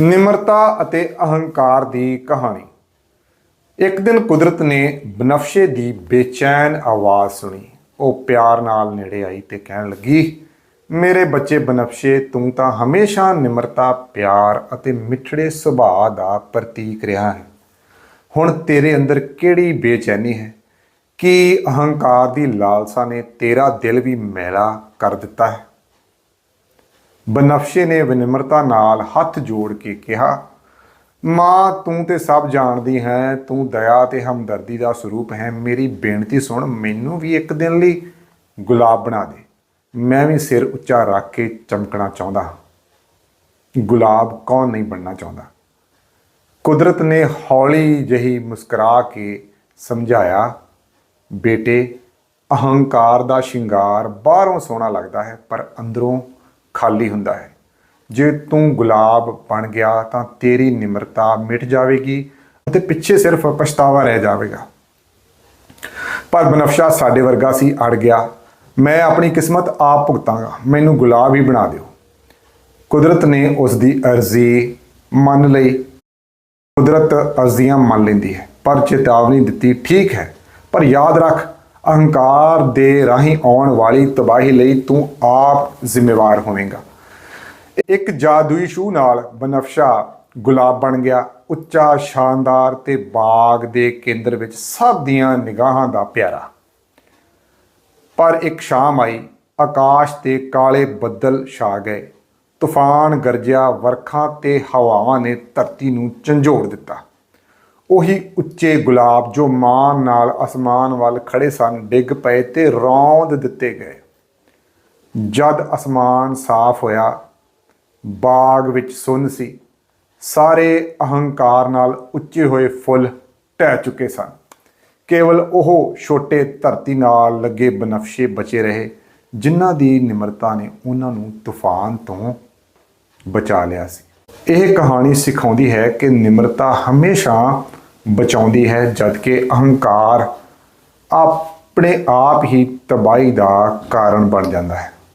ਨਿਮਰਤਾ ਅਤੇ ਅਹੰਕਾਰ ਦੀ ਕਹਾਣੀ। ਇੱਕ ਦਿਨ ਕੁਦਰਤ ਨੇ ਬਨਫਸ਼ੇ ਦੀ ਬੇਚੈਨ ਆਵਾਜ਼ ਸੁਣੀ। ਉਹ ਪਿਆਰ ਨਾਲ ਨੇੜੇ ਆਈ ਤੇ ਕਹਿਣ ਲੱਗੀ, ਮੇਰੇ ਬੱਚੇ ਬਨਫਸ਼ੇ, ਤੂੰ ਤਾਂ ਹਮੇਸ਼ਾ ਨਿਮਰਤਾ, ਪਿਆਰ ਅਤੇ ਮਿੱਠੜੇ ਸੁਭਾਅ ਦਾ ਪ੍ਰਤੀਕ ਰਿਹਾ ਹੈ। ਹੁਣ ਤੇਰੇ ਅੰਦਰ ਕਿਹੜੀ ਬੇਚੈਨੀ ਹੈ? ਕੀ ਅਹੰਕਾਰ ਦੀ ਲਾਲਸਾ ਨੇ ਤੇਰਾ ਦਿਲ ਵੀ ਮੈਲਾ ਕਰ ਦਿੱਤਾ ਹੈ? ਬਨਫਸ਼ੇ ਨੇ ਵਿਨਮਰਤਾ ਨਾਲ ਹੱਥ ਜੋੜ ਕੇ ਕਿਹਾ, ਮਾਂ, ਤੂੰ ਤੇ ਸਭ ਜਾਣਦੀ ਹੈ, ਤੂੰ ਦਇਆ ਤੇ ਹਮਦਰਦੀ ਦਾ ਸਰੂਪ ਹੈ। ਮੇਰੀ ਬੇਨਤੀ ਸੁਣ, ਮੈਨੂੰ ਵੀ ਇੱਕ ਦਿਨ ਲਈ ਗੁਲਾਬ ਬਣਾ ਦੇ। ਮੈਂ ਵੀ ਸਿਰ ਉੱਚਾ ਰੱਖ ਕੇ ਚਮਕਣਾ ਚਾਹੁੰਦਾ ਹਾਂ। ਗੁਲਾਬ ਕੌਣ ਨਹੀਂ ਬਣਨਾ ਚਾਹੁੰਦਾ? ਕੁਦਰਤ ਨੇ ਹੌਲੀ ਜਹੀ ਮੁਸਕਰਾ ਕੇ ਸਮਝਾਇਆ, ਬੇਟੇ, ਅਹੰਕਾਰ ਦਾ ਸ਼ਿੰਗਾਰ ਬਾਹਰੋਂ ਸੋਹਣਾ ਲੱਗਦਾ ਹੈ, ਪਰ ਅੰਦਰੋਂ ਖਾਲੀ ਹੁੰਦਾ ਹੈ। ਜੇ ਤੂੰ ਗੁਲਾਬ ਬਣ ਗਿਆ ਤਾਂ ਤੇਰੀ ਨਿਮਰਤਾ ਮਿਟ ਜਾਵੇਗੀ ਅਤੇ ਪਿੱਛੇ ਸਿਰਫ ਪਛਤਾਵਾ ਰਹਿ ਜਾਵੇਗਾ। ਪਰ ਬਨਫਸ਼ਾ ਸਾਡੇ ਵਰਗਾ ਸੀ, ਅੜ ਗਿਆ। ਮੈਂ ਆਪਣੀ ਕਿਸਮਤ ਆਪ ਭੁਗਤਾਂਗਾ। ਮੈਨੂੰ ਗੁਲਾਬ ਹੀ ਬਣਾ ਦਿਓ। ਕੁਦਰਤ ਨੇ ਉਸ ਦੀ ਅਰਜ਼ੀ ਮੰਨ ਲਈ। ਕੁਦਰਤ ਅਰਜ਼ੀਆਂ ਮੰਨ ਲੈਂਦੀ ਹੈ। ਪਰ ਚੇਤਾਵਨੀ ਦਿੱਤੀ, ਠੀਕ ਹੈ, ਪਰ ਯਾਦ ਰੱਖ ਅਹੰਕਾਰ ਦੇ ਰਾਹੀਂ ਆਉਣ ਵਾਲੀ ਤਬਾਹੀ ਲਈ ਤੂੰ ਆਪ ਜ਼ਿੰਮੇਵਾਰ ਹੋਵੇਂਗਾ। ਇੱਕ ਜਾਦੂਈ ਛੂ ਨਾਲ ਬਨਫਸ਼ਾ ਗੁਲਾਬ ਬਣ ਗਿਆ। ਉੱਚਾ, ਸ਼ਾਨਦਾਰ ਤੇ ਬਾਗ ਦੇ ਕੇਂਦਰ ਵਿੱਚ ਸਭ ਦੀਆਂ ਨਿਗਾਹਾਂ ਦਾ ਪਿਆਰਾ। ਪਰ ਇੱਕ ਸ਼ਾਮ ਆਈ, ਆਕਾਸ਼ ਤੇ ਕਾਲੇ ਬੱਦਲ ਛਾ ਗਏ। ਤੂਫਾਨ ਗਰਜਿਆ, ਵਰਖਾਂ ਤੇ ਹਵਾਵਾਂ ਨੇ ਧਰਤੀ ਨੂੰ ਝੰਜੋੜ ਦਿੱਤਾ। ਉਹੀ ਉੱਚੇ ਗੁਲਾਬ ਜੋ ਮਾਨ ਨਾਲ ਅਸਮਾਨ ਵੱਲ ਖੜੇ ਸਨ, ਡਿੱਗ ਪਏ ਤੇ ਰੌਂਦ ਦਿੱਤੇ ਗਏ। ਜਦ ਅਸਮਾਨ ਸਾਫ਼ ਹੋਇਆ, ਬਾਗ ਵਿੱਚ ਸੁੰਨ ਸੀ, ਸਾਰੇ ਅਹੰਕਾਰ ਨਾਲ ਉੱਚੇ ਹੋਏ ਫੁੱਲ ਢਹਿ ਚੁੱਕੇ ਸਨ। ਕੇਵਲ ਉਹ ਛੋਟੇ ਧਰਤੀ ਨਾਲ ਲੱਗੇ ਬਨਫਸ਼ੇ ਬਚੇ ਰਹੇ, ਜਿਨ੍ਹਾਂ ਦੀ ਨਿਮਰਤਾ ਨੇ ਉਹਨਾਂ ਨੂੰ ਤੂਫਾਨ ਤੋਂ ਬਚਾ ਲਿਆ ਸੀ। ਇਹ ਕਹਾਣੀ ਸਿਖਾਉਂਦੀ ਹੈ ਕਿ ਨਿਮਰਤਾ ਹਮੇਸ਼ਾ ਬਚਾਉਂਦੀ ਹੈ ਜਦਕਿ ਅਹੰਕਾਰ ਆਪਣੇ ਆਪ ਹੀ ਤਬਾਹੀ ਦਾ ਕਾਰਨ ਬਣ ਜਾਂਦਾ ਹੈ।